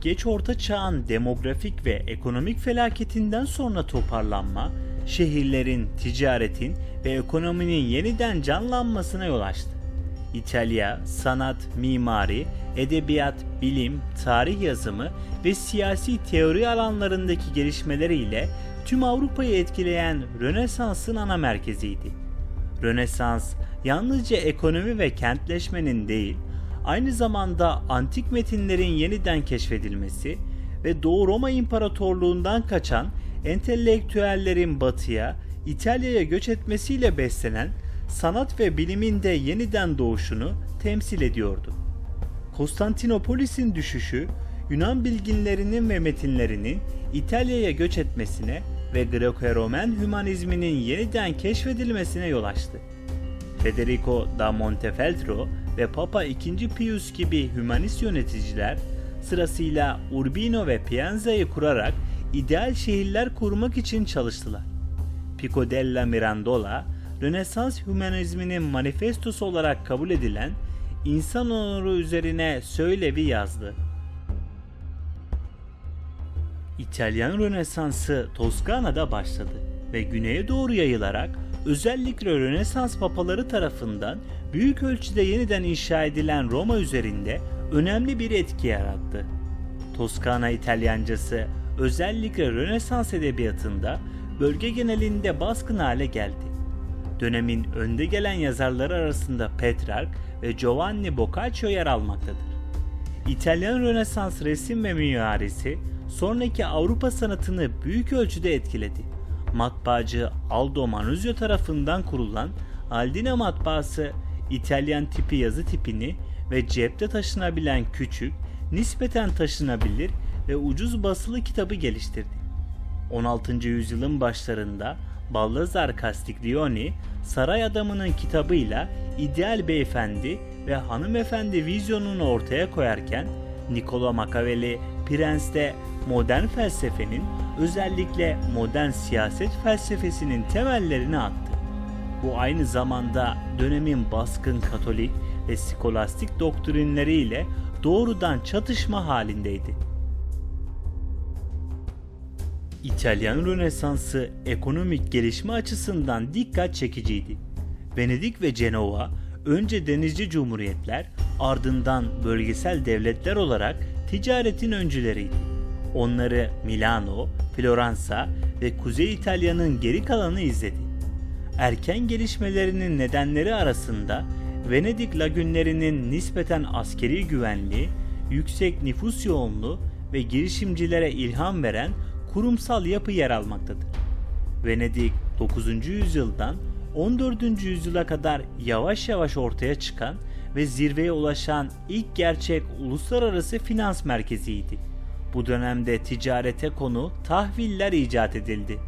geç orta çağın demografik ve ekonomik felaketinden sonra toparlanma, şehirlerin, ticaretin ve ekonominin yeniden canlanmasına yol açtı. İtalya, sanat, mimari, edebiyat, bilim, tarih yazımı ve siyasi teori alanlarındaki gelişmeleriyle tüm Avrupa'yı etkileyen Rönesans'ın ana merkeziydi. Rönesans yalnızca ekonomi ve kentleşmenin değil, aynı zamanda antik metinlerin yeniden keşfedilmesi ve Doğu Roma İmparatorluğundan kaçan entelektüellerin batıya, İtalya'ya göç etmesiyle beslenen sanat ve bilimin de yeniden doğuşunu temsil ediyordu. Konstantinopolis'in düşüşü, Yunan bilginlerinin ve metinlerinin İtalya'ya göç etmesine ve Greco-Romen hümanizminin yeniden keşfedilmesine yol açtı. Federico da Montefeltro ve Papa II. Pius gibi hümanist yöneticiler sırasıyla Urbino ve Piazza'yı kurarak ideal şehirler kurmak için çalıştılar. Pico della Mirandola, Rönesans hümanizminin manifestosu olarak kabul edilen insan onuru üzerine söylevi yazdı. İtalyan Rönesansı Toskana'da başladı ve güneye doğru yayılarak özellikle Rönesans papaları tarafından büyük ölçüde yeniden inşa edilen Roma üzerinde önemli bir etki yarattı. Toskana İtalyancası özellikle Rönesans edebiyatında bölge genelinde baskın hale geldi. Dönemin önde gelen yazarları arasında Petrarch ve Giovanni Boccaccio yer almaktadır. İtalyan Rönesans resim ve mimarisi sonraki Avrupa sanatını büyük ölçüde etkiledi. Matbaacı Aldo Manuzio tarafından kurulan Aldina matbaası İtalyan tipi yazı tipini ve cepte taşınabilen küçük, nispeten taşınabilir ve ucuz basılı kitabı geliştirdi. 16. yüzyılın başlarında Ballasar Castiglione saray adamının kitabıyla ideal beyefendi ve hanımefendi vizyonunu ortaya koyarken Niccolo Machiavelli Prens'te modern felsefenin özellikle modern siyaset felsefesinin temellerini attı. Bu aynı zamanda dönemin baskın Katolik ve skolastik doktrinleriyle doğrudan çatışma halindeydi. İtalyan Rönesansı ekonomik gelişme açısından dikkat çekiciydi. Venedik ve Cenova önce denizci cumhuriyetler ardından bölgesel devletler olarak ticaretin öncüleriydi. Onları Milano, Floransa ve Kuzey İtalya'nın geri kalanı izledi. Erken gelişmelerinin nedenleri arasında Venedik lagünlerinin nispeten askeri güvenliği, yüksek nüfus yoğunluğu ve girişimcilere ilham veren kurumsal yapı yer almaktadır. Venedik 9. yüzyıldan 14. yüzyıla kadar yavaş yavaş ortaya çıkan ve zirveye ulaşan ilk gerçek uluslararası finans merkeziydi. Bu dönemde ticarete konu tahviller icat edildi.